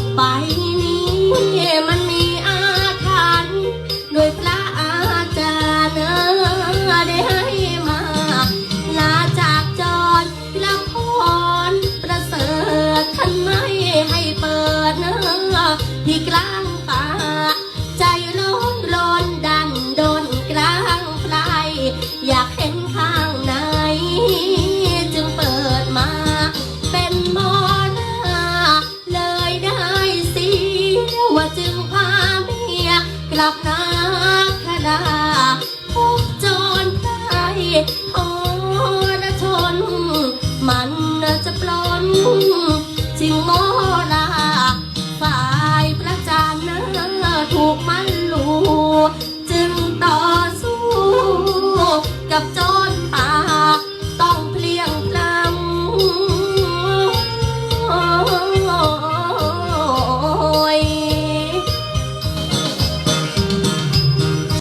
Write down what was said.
กใบนี้มันมีอาถรรพ์โดยพระอาจารย์ได้ให้มาลาจากจรละพรประเสริฐท่านไม่ให้เปิดที่กลาง กลับนาคดา